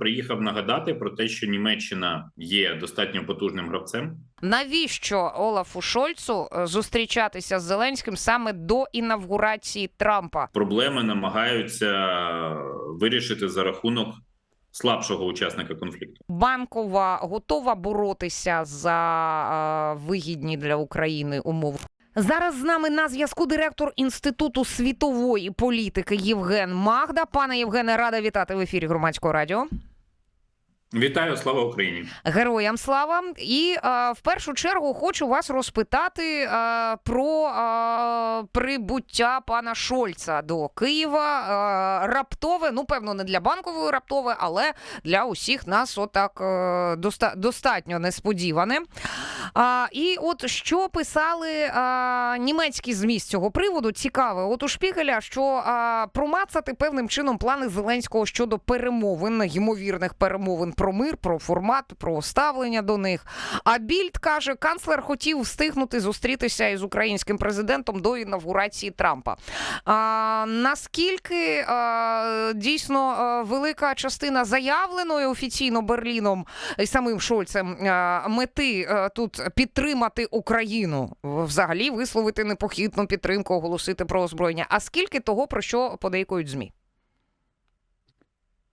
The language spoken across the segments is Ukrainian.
приїхав нагадати про те, що Німеччина є достатньо потужним гравцем. Навіщо Олафу Шольцу е, зустрічатися з Зеленським саме до інавгурації Трампа? Проблеми намагаються вирішити за рахунок слабшого учасника конфлікту. Банкова готова боротися за е, вигідні для України умови. Зараз з нами на зв'язку директор інституту світової політики Євген Магда. Пане Євгене, рада вітати в ефірі громадського радіо. Вітаю, слава Україні! Героям слава! І е, в першу чергу хочу вас розпитати е, про е, прибуття пана Шольца до Києва. Е, раптове, ну певно, не для банкової раптове, але для усіх нас отак е, доста- достатньо несподіване. А, і от що писали а, німецькі змі з цього приводу, цікаве. От у Шпігеля, що а, промацати певним чином плани Зеленського щодо перемовин, ймовірних перемовин про мир, про формат, про ставлення до них. А Більд каже, канцлер хотів встигнути зустрітися із українським президентом до інавгурації Трампа. А, наскільки а, дійсно велика частина заявленої офіційно Берліном і самим Шольцем мети тут підтримати Україну, взагалі висловити непохитну підтримку, оголосити про озброєння. А скільки того про що подейкують змі?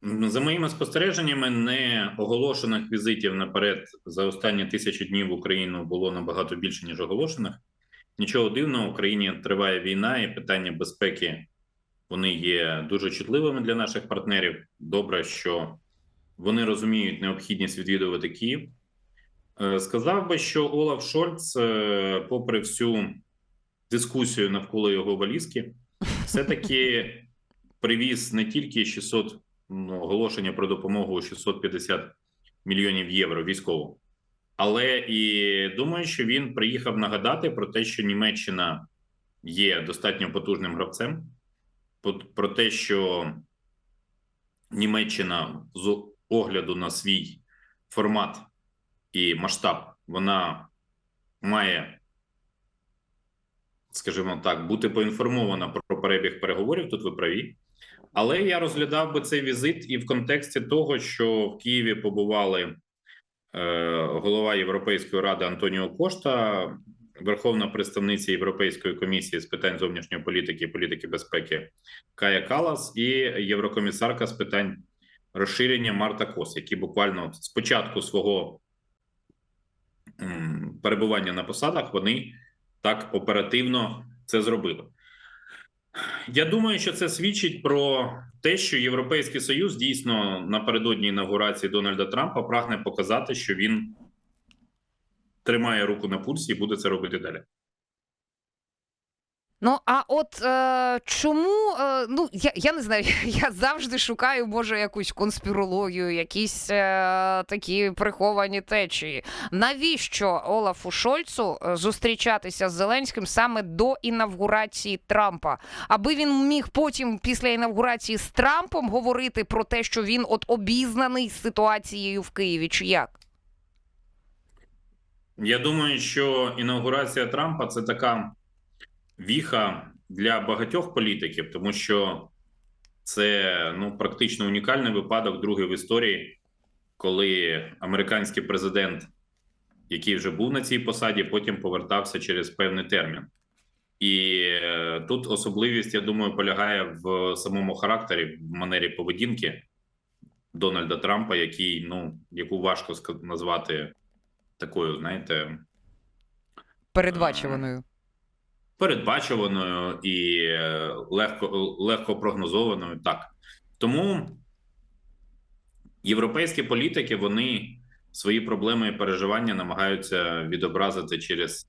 За моїми спостереженнями, не оголошених візитів наперед за останні тисячі днів в Україну було набагато більше ніж оголошених. Нічого дивного, в Україні триває війна, і питання безпеки вони є дуже чутливими для наших партнерів. Добре, що вони розуміють необхідність відвідувати Київ. Е, Сказав би, що Олаф Шольц, е, попри всю дискусію навколо його валізки, все-таки привіз не тільки 600 ну, оголошення про допомогу 650 мільйонів євро військово, але і думаю, що він приїхав нагадати про те, що Німеччина є достатньо потужним гравцем, про те, що Німеччина з огляду на свій формат і масштаб, вона має, скажімо так, бути поінформована про перебіг переговорів. Тут ви праві. Але я розглядав би цей візит і в контексті того, що в Києві побували е, голова Європейської ради Антоніо Кошта, верховна представниця Європейської комісії з питань зовнішньої політики і політики безпеки Кая Калас і єврокомісарка з питань розширення Марта Кос, які буквально з початку свого перебування на посадах вони так оперативно це зробили. Я думаю, що це свідчить про те, що Європейський Союз дійсно напередодні інаугурації Дональда Трампа прагне показати, що він тримає руку на пульсі і буде це робити далі. Ну а от е, чому е, ну я, я не знаю, я завжди шукаю, може, якусь конспірологію, якісь е, такі приховані течії. Навіщо Олафу Шольцу е, зустрічатися з Зеленським саме до інавгурації Трампа? Аби він міг потім, після інавгурації з Трампом, говорити про те, що він от обізнаний з ситуацією в Києві, чи як? Я думаю, що інаугурація Трампа це така віха для багатьох політиків, тому що це ну практично унікальний випадок, другий в історії, коли американський президент, який вже був на цій посаді, потім повертався через певний термін. І е, тут особливість, я думаю, полягає в самому характері, в манері поведінки Дональда Трампа, який ну яку важко назвати такою, знаєте, Передбачуваною. Передбачуваною і е, легко, легко прогнозованою. Так тому європейські політики вони свої проблеми і переживання намагаються відобразити через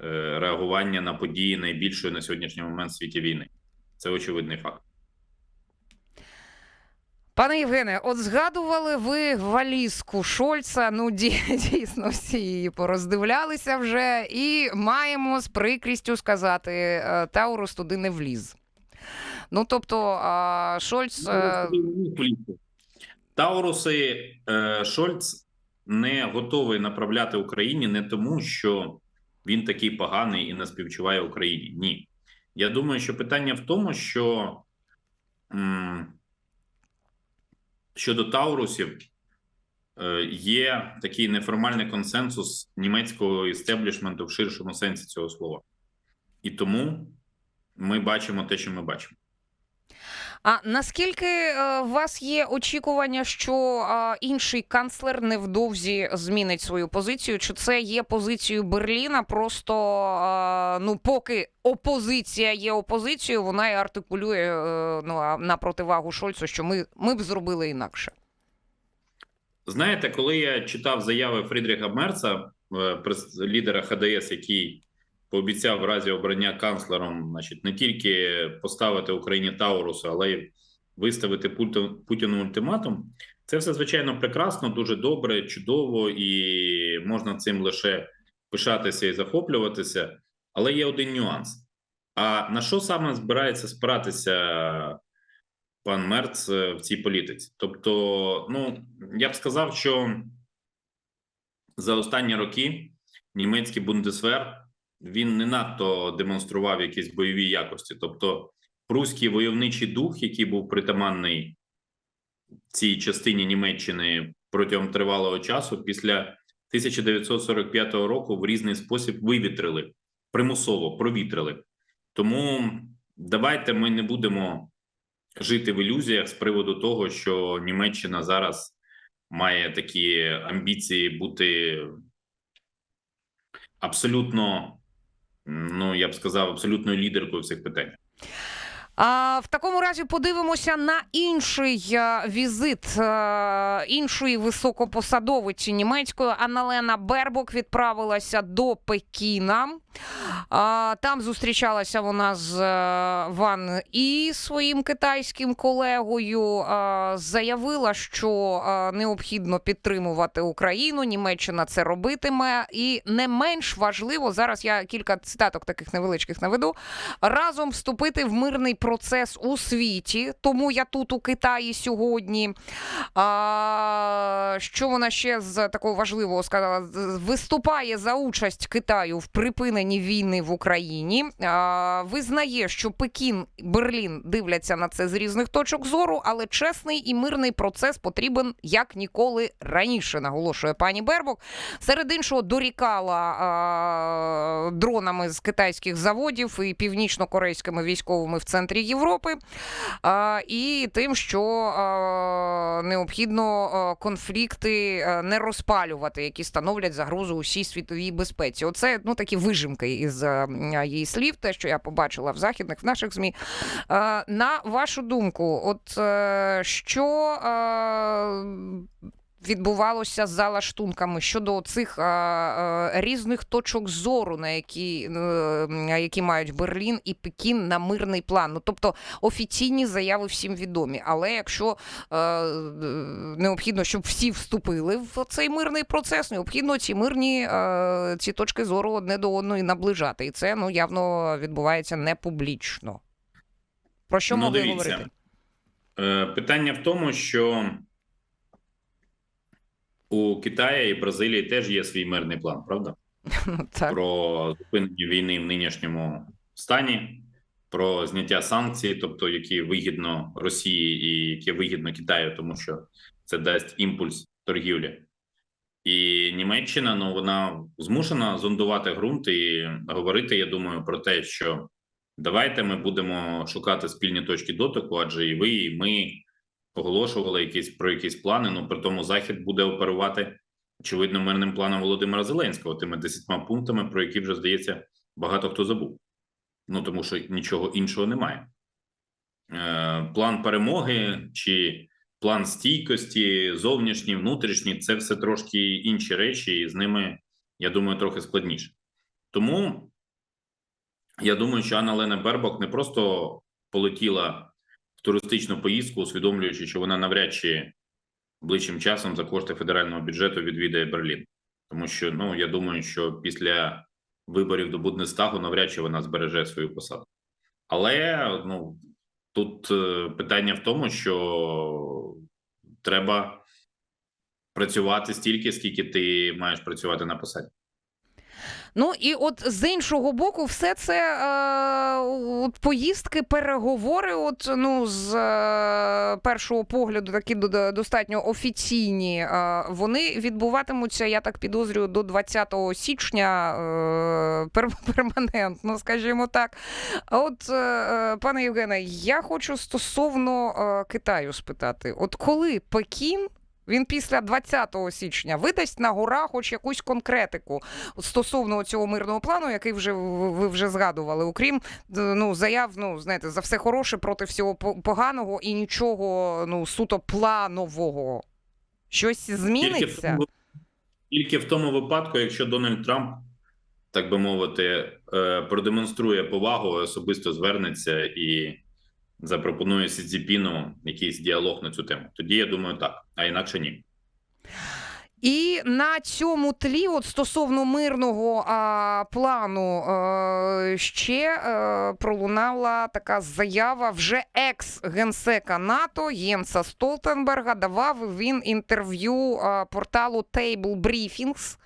е, реагування на події найбільшої на сьогоднішній момент в світі війни. Це очевидний факт. Пане Євгене, от згадували ви валізку Шольца. Ну, дійсно, всі її пороздивлялися вже, і маємо з прикрістю сказати, е, Таурус туди не вліз. Ну, тобто, Шольц. е, Тауруси е, Шольц не готовий направляти Україні не тому, що він такий поганий і не співчуває Україні. Ні. Я думаю, що питання в тому, що м, Щодо Таурусів, е, є такий неформальний консенсус німецького істеблішменту в ширшому сенсі цього слова. І тому ми бачимо те, що ми бачимо. А наскільки е, у вас є очікування, що інший канцлер невдовзі змінить свою позицію? Чи це є позицією Берліна? Просто ну, поки опозиція є опозицією, вона і артикулює е, ну, на противагу Шольцу, що ми, ми б зробили інакше. Знаєте, коли я читав заяви Фрідріха Мерца, е, лідера ХДС, який пообіцяв в разі обрання канцлером, значить, не тільки поставити Україні Таурусу, але й виставити Путіну ультиматум, це все звичайно прекрасно, дуже добре, чудово, і можна цим лише пишатися і захоплюватися. Але є один нюанс: а на що саме збирається спиратися пан Мерц е, в цій політиці. Тобто, ну я б сказав, що за останні роки німецький бундесвер він не надто демонстрував якісь бойові якості. Тобто, пруський войовничий дух, який був притаманний цій частині Німеччини протягом тривалого часу, після 1945 року в різний спосіб вивітрили примусово провітрили. Тому давайте ми не будемо жити в ілюзіях з приводу того, що Німеччина зараз має такі амбіції бути абсолютно, ну я б сказав, абсолютною лідеркою в цих питаннях. В такому разі подивимося на інший е, візит е, іншої високопосадовиці німецької. Анналена Бербок відправилася до Пекіна. Там зустрічалася вона з е, Ван і своїм китайським колегою. Заявила, що необхідно підтримувати Україну. Німеччина це робитиме. І не менш важливо зараз. Я кілька цитаток таких невеличких наведу. Разом вступити в мирний процес у світі. Тому я тут у Китаї сьогодні. А, що вона ще з такого важливого сказала? Виступає за участь Китаю в припиненні війни в Україні. А, визнає, що Пекін, Берлін дивляться на це з різних точок зору, але чесний і мирний процес потрібен як ніколи раніше, наголошує пані Бербок. Серед іншого дорікала а, дронами з китайських заводів і північно-корейськими військовими в центрі Європи, і тим, що необхідно конфлікти не розпалювати, які становлять загрозу усій світовій безпеці. Оце ну такі вижимки із її слів, те, що я побачила в західних в наших змі. На вашу думку, от е, що відбувалося за лаштунками щодо цих різних точок зору, на які, е, які мають Берлін і Пекін на мирний план. Ну тобто офіційні заяви всім відомі. Але якщо е, необхідно, щоб всі вступили в цей мирний процес, необхідно ці мирні е, ці точки зору одне до одної наближати. І це ну явно відбувається не публічно. Про що ну, могли говорити? Питання в тому, що у Китаї і Бразилії теж є свій мирний план, правда? Ну, так. про зупинення війни в нинішньому стані, про зняття санкцій, тобто які вигідно Росії і які вигідно Китаю, тому що це дасть імпульс торгівлі. І Німеччина ну вона змушена зондувати ґрунт і говорити. Я думаю, про те, що давайте ми будемо шукати спільні точки дотику, адже і ви, і ми оголошували якісь про якісь плани. Ну при тому захід буде оперувати очевидно мирним планом Володимира Зеленського, тими десятьма пунктами, про які вже здається багато хто забув. Ну тому що нічого іншого немає. Е, план перемоги чи план стійкості, зовнішній, внутрішній це все трошки інші речі, і з ними, я думаю, трохи складніше. Тому я думаю, що Анна Лена Бербок не просто полетіла туристичну поїздку, усвідомлюючи, що вона навряд чи ближчим часом за кошти федерального бюджету відвідає Берлін, тому що ну я думаю, що після виборів до Буднестагу навряд чи вона збереже свою посаду. Але ну тут е, питання в тому, що треба працювати стільки, скільки ти маєш працювати на посаді. Ну і от з іншого боку, все це е, от поїздки, переговори, от ну з е, першого погляду, такі достатньо офіційні. Е, вони відбуватимуться, я так підозрюю, до 20 січня е, перманентно, скажімо так. А от, е, е, пане Євгене, я хочу стосовно е, Китаю спитати: от коли Пекін. Він після 20 січня видасть на гора хоч якусь конкретику стосовно цього мирного плану, який вже ви вже згадували, окрім ну заяв, ну знаєте, за все хороше проти всього поганого і нічого ну суто планового. Щось Тільки в, зміниться? тому, тільки в тому випадку, якщо Дональд Трамп, так би мовити, е, продемонструє повагу, особисто звернеться і запропонує Сі Цзіпіну якийсь діалог на цю тему. Тоді я думаю, так, а інакше ні. На цьому тлі, от стосовно мирного а, плану, е, ще е, пролунала така заява вже екс-генсека НАТО Єнса Столтенберга. Давав він інтерв'ю е, порталу Table Briefings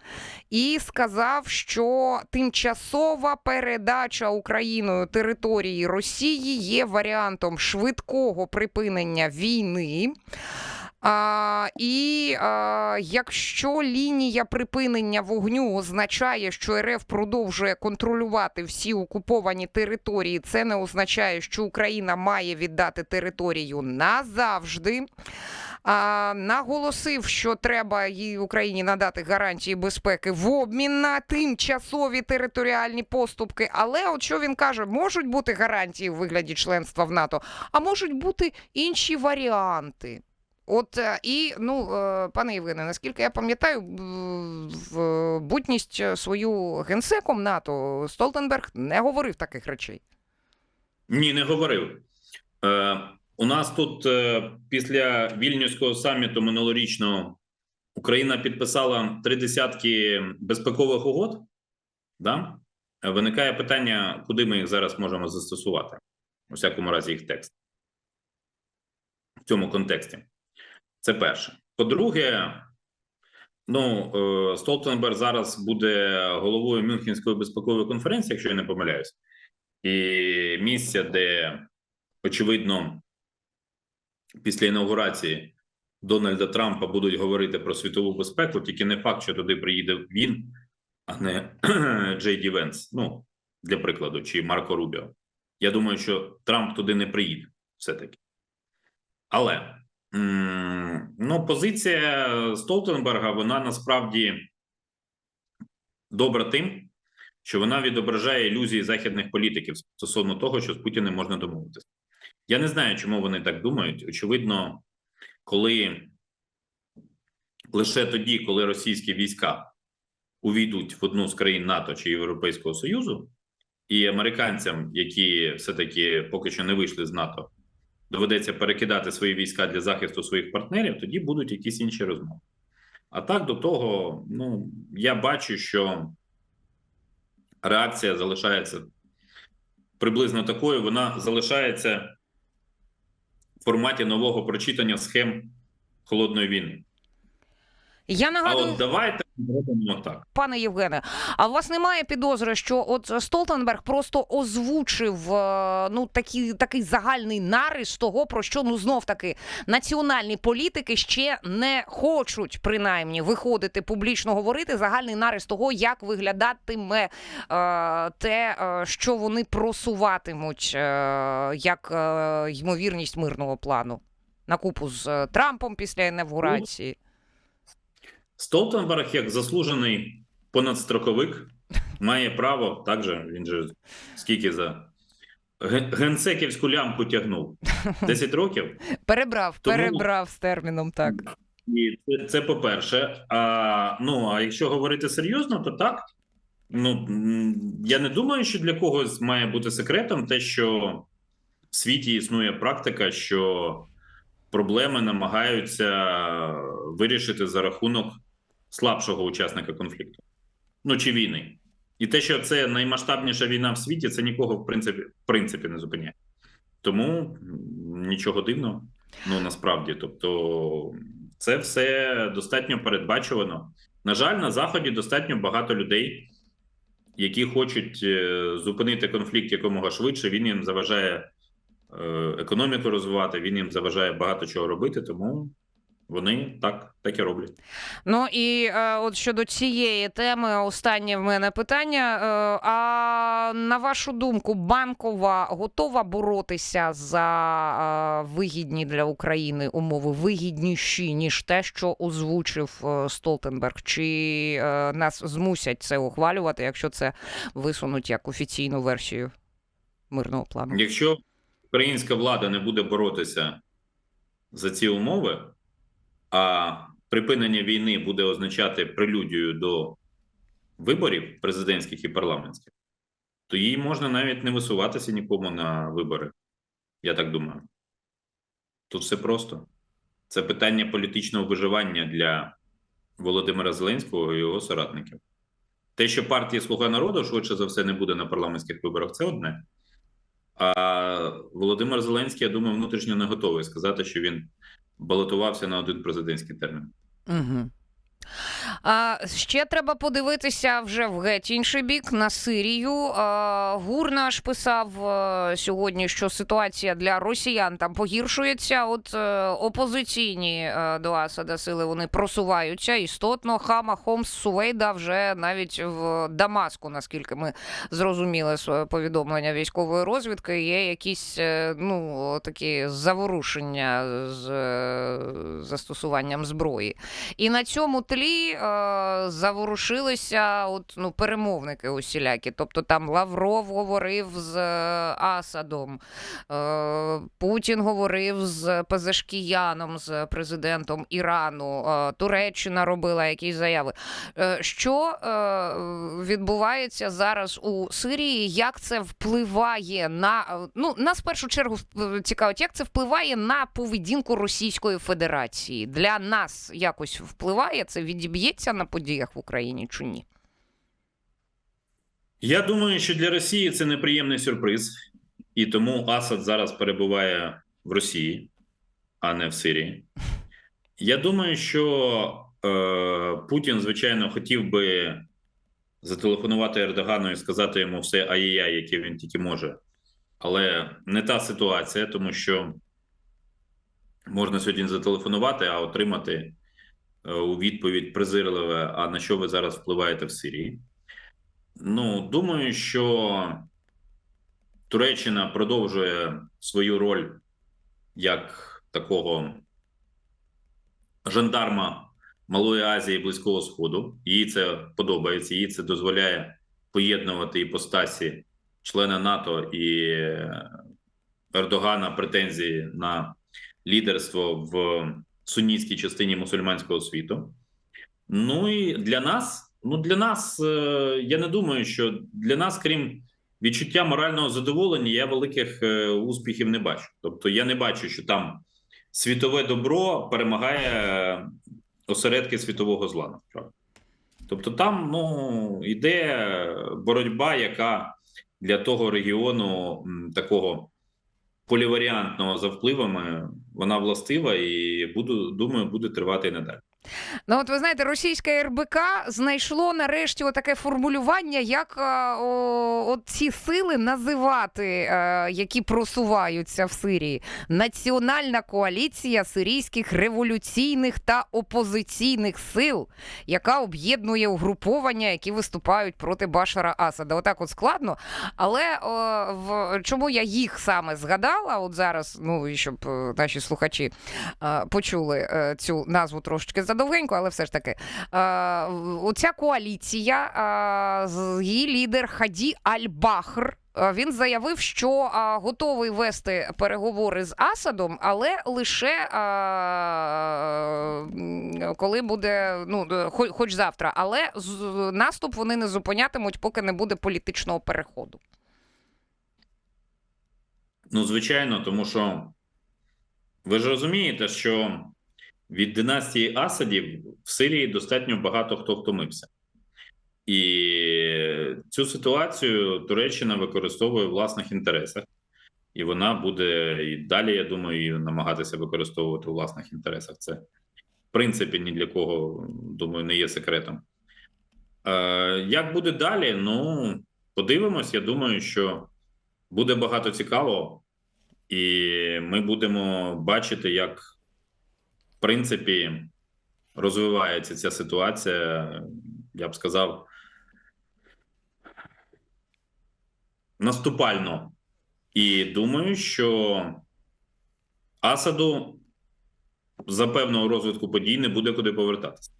і сказав, що тимчасова передача Україною території Росії є варіантом швидкого припинення війни. А, і а, якщо лінія припинення вогню означає, що РФ продовжує контролювати всі окуповані території, це не означає, що Україна має віддати територію назавжди. А, наголосив, що треба їй Україні надати гарантії безпеки в обмін на тимчасові територіальні поступки. Але от що він каже, можуть бути гарантії у вигляді членства в НАТО, а можуть бути інші варіанти. От е, і ну, е, пане Євгене, наскільки я пам'ятаю, в бутність е, свою генсеком НАТО Столтенберг не говорив таких речей. Ні, не говорив. Е, у нас тут е, після вільнюського саміту минулорічного Україна підписала три десятки безпекових угод. Да? Виникає питання, куди ми їх зараз можемо застосувати, у всякому разі, їх текст в цьому контексті. Це перше. По-друге, ну е, Столтенберг зараз буде головою Мюнхенської безпекової конференції, якщо я не помиляюсь, і місця, де очевидно після інаугурації Дональда Трампа будуть говорити про світову безпеку, тільки не факт, що туди приїде він, а не Джей Ді Венс, ну для прикладу, чи Марко Рубіо. Я думаю, що Трамп туди не приїде все-таки. Але м, ну, позиція Столтенберга, вона насправді добра тим, що вона відображає ілюзії західних політиків стосовно того, що з Путіним можна домовитися. Я не знаю, чому вони так думають. Очевидно, коли лише тоді, коли російські війська увійдуть в одну з країн НАТО чи Європейського Союзу, і американцям, які все-таки поки що не вийшли з НАТО, доведеться перекидати свої війська для захисту своїх партнерів, тоді будуть якісь інші розмови. А так до того, ну я бачу, що реакція залишається приблизно такою, вона залишається в форматі нового прочитання схем холодної війни. Я А от давайте так. пане Євгене, а у вас немає підозри, що от Столтенберг просто озвучив е, ну такі, такий загальний нарис того, про що ну знов таки національні політики ще не хочуть принаймні виходити публічно говорити. Загальний нарис того, як виглядатиме е, те, е, що вони просуватимуть е, як е, ймовірність мирного плану на купу з е, Трампом після інавгурації. Столтенберг, як заслужений понадстроковик, має право також. Він же скільки за генсеківську лямку тягнув 10 років. Перебрав, Тому- перебрав з терміном так. І це, це по-перше. А, ну, а якщо говорити серйозно, то так. Ну, я не думаю, що для когось має бути секретом те, що в світі існує практика, що проблеми намагаються вирішити за рахунок слабшого учасника конфлікту. Ну чи війни. І те, що це наймасштабніша війна в світі, це нікого в принципі, в принципі не зупиняє. Тому нічого дивного. Ну насправді, тобто, це все достатньо передбачувано. На жаль, на заході достатньо багато людей, які хочуть е, зупинити конфлікт якомога швидше. Він їм заважає е, економіку розвивати, він їм заважає багато чого робити, тому вони так, так і роблять. Ну і е, от щодо цієї теми, останнє в мене питання. Е, а на вашу думку, банкова готова боротися за е, вигідні для України умови, вигідніші, ніж те, що озвучив е, Столтенберг? Чи е, нас змусять це ухвалювати, якщо це висунуть як офіційну версію мирного плану? Якщо українська влада не буде боротися за ці умови, а припинення війни буде означати прелюдію до виборів президентських і парламентських, то їй можна навіть не висуватися нікому на вибори. Я так думаю. Тут все просто. Це питання політичного виживання для Володимира Зеленського і його соратників. Те, що партія Слуга народу швидше за все не буде на парламентських виборах, це одне. А Володимир Зеленський, я думаю, внутрішньо не готовий сказати, що він балотувався на один президентський термін. Угу. А, ще треба подивитися вже в геть інший бік на Сирію. А, ГУР наш писав е, сьогодні, що ситуація для росіян там погіршується. От е, опозиційні е, до Асада сили вони просуваються істотно. Хама Хомс Сувейда вже навіть в Дамаску, наскільки ми зрозуміли з повідомлення військової розвідки, є якісь ну такі заворушення з застосуванням зброї. І на цьому тлі е, заворушилися от, ну, перемовники усілякі. Тобто там Лавров говорив з е, Асадом, е, Путін говорив з Пезешкіяном, з президентом Ірану, е, Туреччина робила якісь заяви. Е, що е, відбувається зараз у Сирії? Як це впливає на е, ну нас в першу чергу цікавить, як це впливає на поведінку Російської Федерації? Для нас якось впливає це відіб'ється на подіях в Україні чи ні? Я думаю, що для Росії це неприємний сюрприз, і тому Асад зараз перебуває в Росії, а не в Сирії. Я думаю, що е, Путін, звичайно, хотів би зателефонувати Ердогану і сказати йому все ай-яй, яке він тільки може. Але не та ситуація, тому що можна сьогодні зателефонувати, а отримати е, у відповідь презирливе, а на що ви зараз впливаєте в Сирії. Ну, думаю, що Туреччина продовжує свою роль як такого жандарма Малої Азії Близького Сходу. Їй це подобається, їй це дозволяє поєднувати іпостасі члена НАТО і Ердогана претензії на лідерство в сунітській частині мусульманського світу. Ну і для нас. Ну, для нас е, я не думаю, що для нас, крім відчуття морального задоволення, я великих е, успіхів не бачу. Тобто, я не бачу, що там світове добро перемагає осередки світового зла. Тобто, там ну йде боротьба, яка для того регіону такого поліваріантного за впливами, вона властива і буду думаю, буде тривати і надалі. Ну, от ви знаєте, російське РБК знайшло нарешті таке формулювання, як е, о, от ці сили називати, е, які просуваються в Сирії. Національна коаліція сирійських революційних та опозиційних сил, яка об'єднує угруповання, які виступають проти Башара Асада. Отак от складно. Але о, в чому я їх саме згадала? От зараз, ну щоб е, наші слухачі почули цю назву трошечки задовгенько, але все ж таки. Е, оця коаліція, е, її лідер Хаді Аль-Бахр. Він заявив, що а, готовий вести переговори з Асадом, але лише а, коли буде ну хоч, хоч завтра. Але з, наступ вони не зупинятимуть, поки не буде політичного переходу. Ну, звичайно, тому що ви ж розумієте, що від династії Асадів в Сирії достатньо багато хто втомився. І цю ситуацію Туреччина використовує в власних інтересах, і вона буде і далі, я думаю, намагатися використовувати у власних інтересах. Це, в принципі, ні для кого, думаю, не є секретом. Е, як буде далі? Ну, подивимось. Я думаю, що буде багато цікавого, і ми будемо бачити, як в принципі розвивається ця ситуація. Я б сказав, наступально. І думаю, що Асаду за певного розвитку подій не буде куди повертатися.